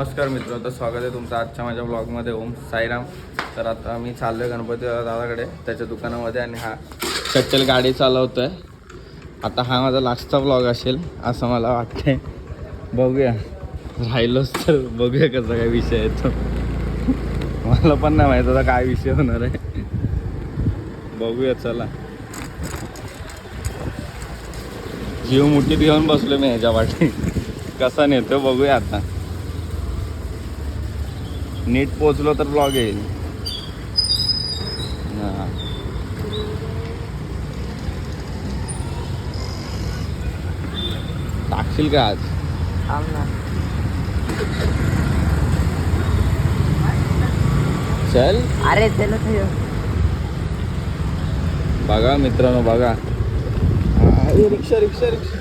नमस्कार मित्र तर स्वागत आहे तुमचं आजच्या माझ्या ब्लॉगमध्ये ओम साईराम. तर आता मी चाललो आहे गणपती दादाकडे त्याच्या दुकानामध्ये आणि हा सच्चल गाडी चालवतोय. आता हा माझा लास्टचा ब्लॉग असेल असं मला वाटतंय. बघूया. राहिलोच तर बघूया कसा काय विषय आहे तो मला पण नाही माहीत आता काय विषय होणार आहे. बघूया चला. जीव मुठीत घेऊन बसलो मी ह्याच्या वाटी कसा नेतो बघूया आता. नीट पोचलो तर ब्लॉग येईल. टाकशील का आज? चल. अरे त्याला बघा मित्रांनो बघा. रिक्षा रिक्षा रिक्षा.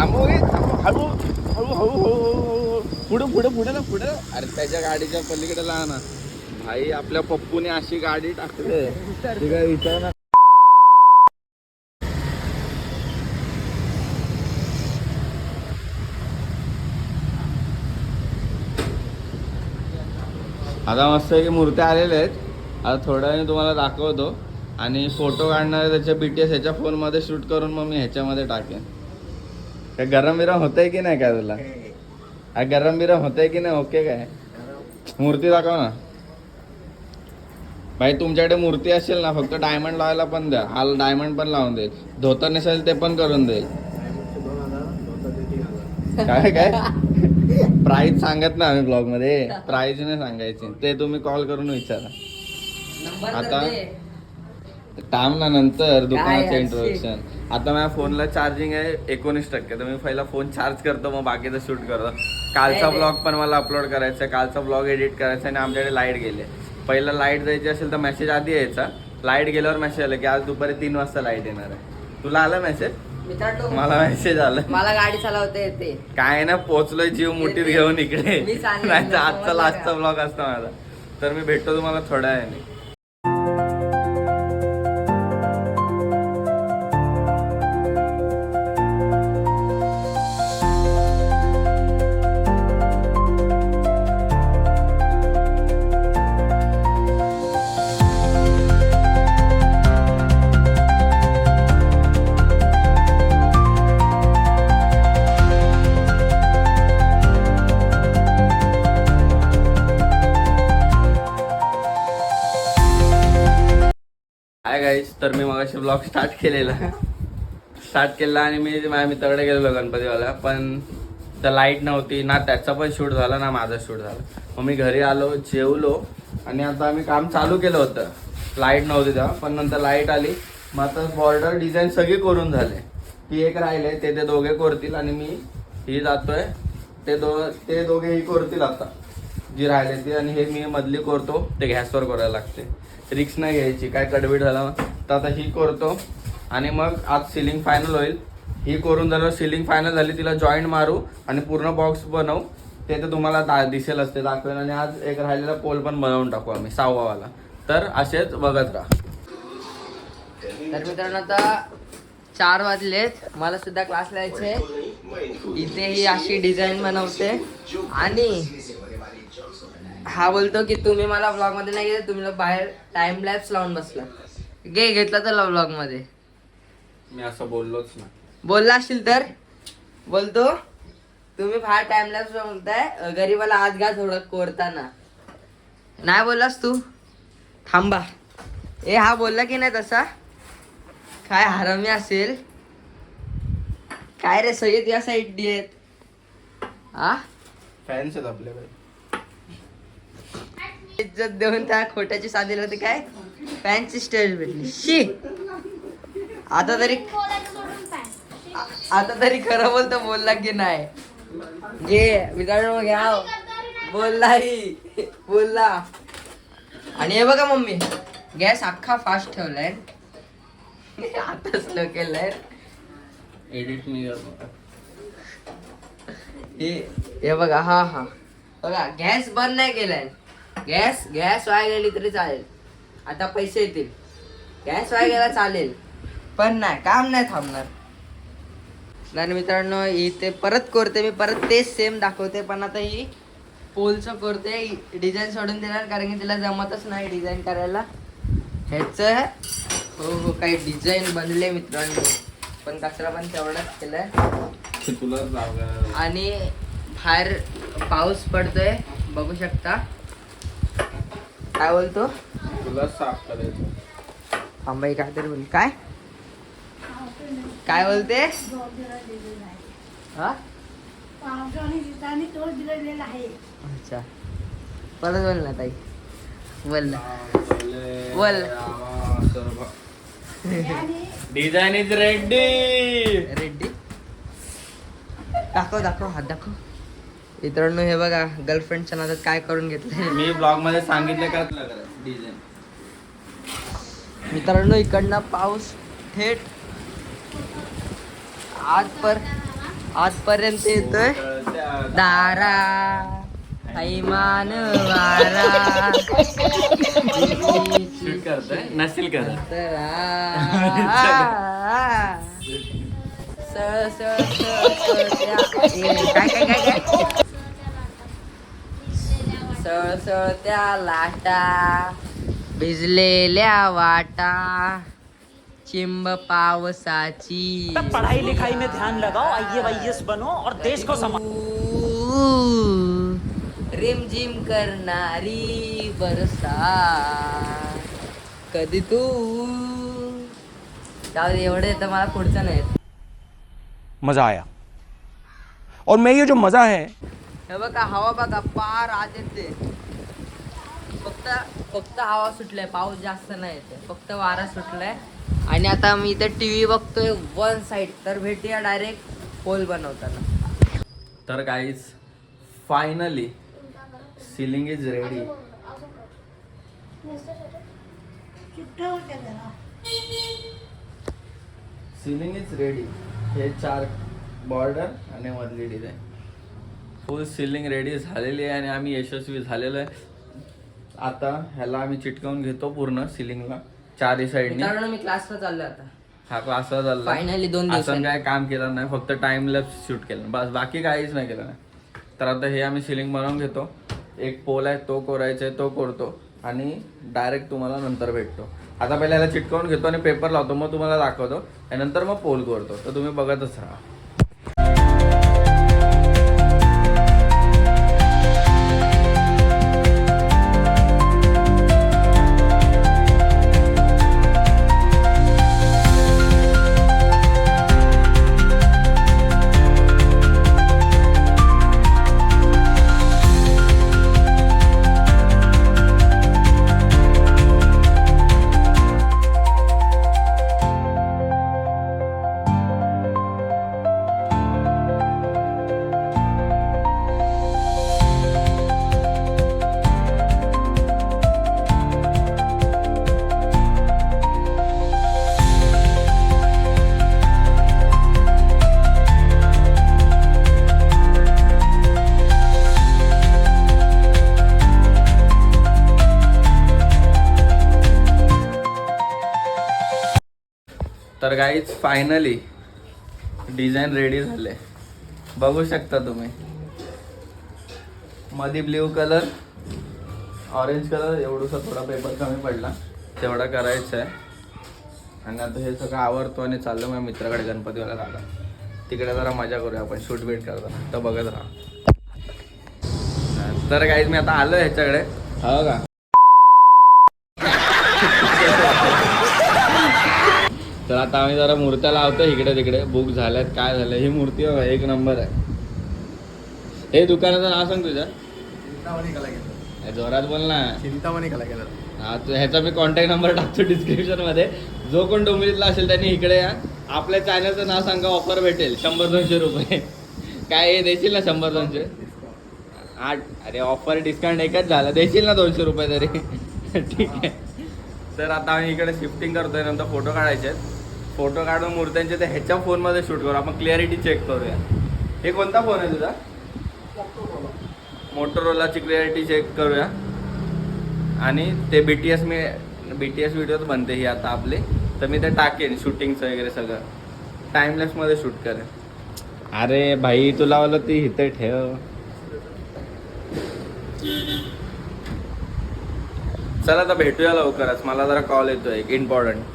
हळू हळू हळू हळू हळू हळू. पुढं पुढं पुढे ना पुढं. अरे त्याच्या गाडीच्या पलीकडे लहा ना भाई आपल्या पप्पूने अशी गाडी टाकली ती काय विचार ना आता मस्त की मूर्त्या आलेल्या आहेत. आता थोड्या वेळाने तुम्हाला दाखवतो. आणि फोटो काढणारे त्याच्या बी टी एस ह्याच्या फोनमध्ये शूट करून मग मी ह्याच्यामध्ये टाकेन. काय गरम बिरम होतंय की नाही काय तुला? गरम बिरम होतंय की नाही ओके काय? मूर्ती दाखव ना. भाई तुमच्याकडे मूर्ती असेल ना फक्त डायमंड लावायला पण द्या. हाल डायमंड पण लावून देईल धोतर नसेल ते पण करून देईल काय काय? प्राईज सांगत ना आम्ही ब्लॉगमध्ये. प्राईज नाही सांगायची. ते तुम्ही कॉल करून विचारा. आता थांब ना नंतर दुकानाचं काय इंट्रोडक्शन आता माझ्या फोनला चार्जिंग आहे एकोणीस टक्के. तर मी पहिला फोन चार्ज करतो मग बाकीचं शूट करतो. कालचा ब्लॉग पण मला अपलोड करायचा आहे. कालचा ब्लॉग एडिट करायचा आहे आणि आमच्याकडे लाइट गेले पहिला लाइट जायची असेल तर मेसेज आधी यायचा. लाइट गेल्यावर मेसेज आला की आज दुपारी तीन वाजता लाइट येणार आहे. तुला आला मेसेज मित्रांनो मला मेसेज आला. मला गाडी चालवता येते. काय ना पोचलोय जीव मुठीत. घेऊन इकडे. मी सांगेन नाही तर आजचा लास्टचा? ब्लॉग असता माझा. तर मी भेटतो तुम्हाला थोड्या वेळाने. हाय गाईस तर मी मगाशी ब्लॉग स्टार्ट केलेला. स्टार्ट केला आणि मी माझ्या मित्राकडे गेलेलो गणपतीवाला पण तर लाइट नव्हती. ना त्याचा पण शूट झाला ना माझा शूट झाला. मग मी घरी आलो जेवलो आणि आता आम्ही काम चालू केलं होतं. लाइट नव्हती तेव्हा पण नंतर लाइट आली. मग आता बॉर्डर डिझाईन सगळी करून झाले. ती एक राहिले ते ते दोघे करतील आणि मी ही जातोय. ते दो ते दोघे ही करतील आता. जी राहिली ती आणि हे मी मधली करतो ते गॅसवर करायला लागते. रिक्स नाही घ्यायची काय कडबीड झाला तर आता ही करतो. आणि मग आज सिलिंग फायनल होईल. ही करून जर सिलिंग फायनल झाली तिला जॉईंट मारू आणि पूर्ण बॉक्स बनवू. ते तर तुम्हाला दा दिसेल असते दाखवेल आणि आज एक राहिलेला पोल पण बनवून टाकू आम्ही सहावावाला. तर असेच बघत राहा. तर मित्रांनो आता चार वाजलेत. मला सुद्धा क्लास लिहायचे इथे ही अशी डिझाईन बनवते. आणि हा बोलतो की तुम्ही मला ब्लॉगमध्ये नाही गेले तुम्ही बाहेर टाइम लॅप्स लावून बसला. घे घेतला तर ब्लॉगमध्ये. मी असं बोललोच ना बोलला असशील तर? बोलतो. तुम्ही बाहेर टाइम लॅप्स बोलताय गरीबाला आज घ्या थोडं कोरताना. नाही बोललास तू? थांबा. ए हा बोलला की नाही तसा? काय हरामी असेल? काय रे सय्यद या साईड आहेत हा फॅन्स आहेत आपल्याकडे. इज्जत देऊन त्या खोट्याची साधीला होती काय? फॅनची स्टेज भेटली. शी. आता तरी आता तरी खरं बोलतो बोलला की नाही. घे मित्रांनो घ्या. बोलला ही. बोलला. आणि हे बघा मम्मी गॅस अख्खा फास्ट ठेवलाय. आता स्लो केलाय. एडिट मी करतो. हे बघा हा हा. बघा गॅस बंद नाही केलाय. गॅस गॅस वाया गेली तरी चालेल. आता पैसे येतील. गॅस वाया गेला चालेल. पण नाही काम नाही थांबणार. तर मित्रांनो इथे परत करते मी परत तेच सेम दाखवते पण आता ही पोलचं करते. डिझाईन सोडून देणार कारण की तिला जमतच नाही डिझाईन करायला. ह्याचं हो हो काही डिझाईन बनले मित्रांनो. पण कचरा पण तेवढाच केलाय. आणि बाहेर पाऊस पडतोय बघू शकता. काय बोलतो? तुला साफ करायचं. थांबाई काय तरी बोल. काय? काय बोलते? हा? अच्छा. परत बोल ना ताई. बोल ना. बोल. डिझाईन इज रेडी रेड्डी दाखव दाखव. हात दाखव. मित्रांनो हे बघा गर्लफ्रेंडच्या नादात काय करून घेतलंय? मी ब्लॉगमध्ये सांगितलं का डिझाईन मित्रांनो इकडनं पाऊस थेट आज पर आजपर्यंत येतोय. दारा ऐमान वारा शूट करतोय? नसेल करत सळ सळ सळ सळ त्या- ए, काय काय काय काय? सळ सळ त्या लाटा भिजलेल्या वाटा चिंब पावसाची. पढ़ाई लिखाई में ध्यान लगाओ आई बनो और देश को समा रिम जिम करणारी बरसा. कधी तू? जाऊ दे एवढे तर मला पुढचं नाही येत. मज़ा आया. और मैं ये जो मज़ा है हे बघा हवा बघा पार आज येते. फक्त फक्त हवा सुटलाय पाऊस जास्त नाही येते फक्त वारा सुटलाय. आणि आता मी इथे टी व्ही बघतोय वन साईड तर भेटूया डायरेक्ट पोल बनवताना. तर काहीच finally ceiling is ready ceiling is ready हे चार बॉर्डर आणि मधली डिझाईन फुल सिलिंग रेडी झालेली आहे आणि आम्ही यशस्वी झालेलो आहे. आता ह्याला आम्ही चिटकवून घेतो पूर्ण सिलिंगला चारही साईडने मित्रांनो मी क्लासला चाललोय आता. हा क्लास झाला Finally दोन असं दिवसांनी. काय काम केलं नाही फक्त टाइम लॅप्स शूट केलं बस बाकी काहीच नाही केलं नाही. तर आता हे आम्ही सिलिंग बनवून घेतो. एक पोल आहे तो कोरायचा आहे तो कोरतो. आणि डायरेक्ट तुम्हाला नंतर भेटतो. आता पहिला याला चिटकवून घेतो आणि पेपर लावतो मग तुम्हाला दाखवतो. आणि नंतर मग पोल कोरतो. तर तुम्ही बघतच राहा. तर गाईज फायनली डिझाईन रेडी झाले. बघू शकता तुम्ही. मध्ये ब्ल्यू कलर ऑरेंज कलर एवढंसा थोडा पेपर कमी पडला. तेवढा करायचा आहे आणि आता हे सगळं आवडतो आणि चाललो माझ्या मित्राकडे गणपतीवाला दादा. तिकडे जरा मजा करूया आपण शूट बीट करताना. तर बघत राहा. तर काहीच मी आता आलो ह्याच्याकडे. हो का? तर आता आम्ही जरा मूर्त्या लावतो इकडे तिकडे. बुक झाल्यात काय झालं ही मूर्ती बघा एक नंबर आहे. हे दुकानाचं नाव सांग तुझं. जोरात बोल ना. चिंतामणी कला केलं हा तू ह्याचा मी कॉन्टॅक्ट नंबर टाकतो डिस्क्रिप्शनमध्ये. जो कोण डोंबिवलीतला असेल त्यांनी इकडे या. आपल्या चॅनलचं नाव सांगा ऑफर भेटेल. शंभर दोनशे रुपये. काय हे देशील ना शंभर दोनशे? आठ अरे ऑफर डिस्काउंट एकच झालं. देशील ना दोनशे रुपये तरी? ठीक आहे. तर आता आम्ही इकडे शिफ्टिंग करतोय नंतर फोटो काढायचे फोटो काढून मूर्त्यांचे ते ह्याच्या फोनमध्ये शूट करू. आपण क्लिअरिटी चेक करूया. हे कोणता फोन आहे तुझा? मोटोरोलाची क्लिअरिटी चेक करूया. आणि ते बी टी एस मी बी टी एस व्हिडिओच बनते ही आता आपली. तर मी ते टाकेन शूटिंगचं वगैरे सगळं. टाइमलेसमध्ये शूट करेन. अरे भाई तुला बोललो ती इथे ठेव. चला आता भेटूया लवकरच. मला जरा कॉल येतोय एक इम्पॉर्टंट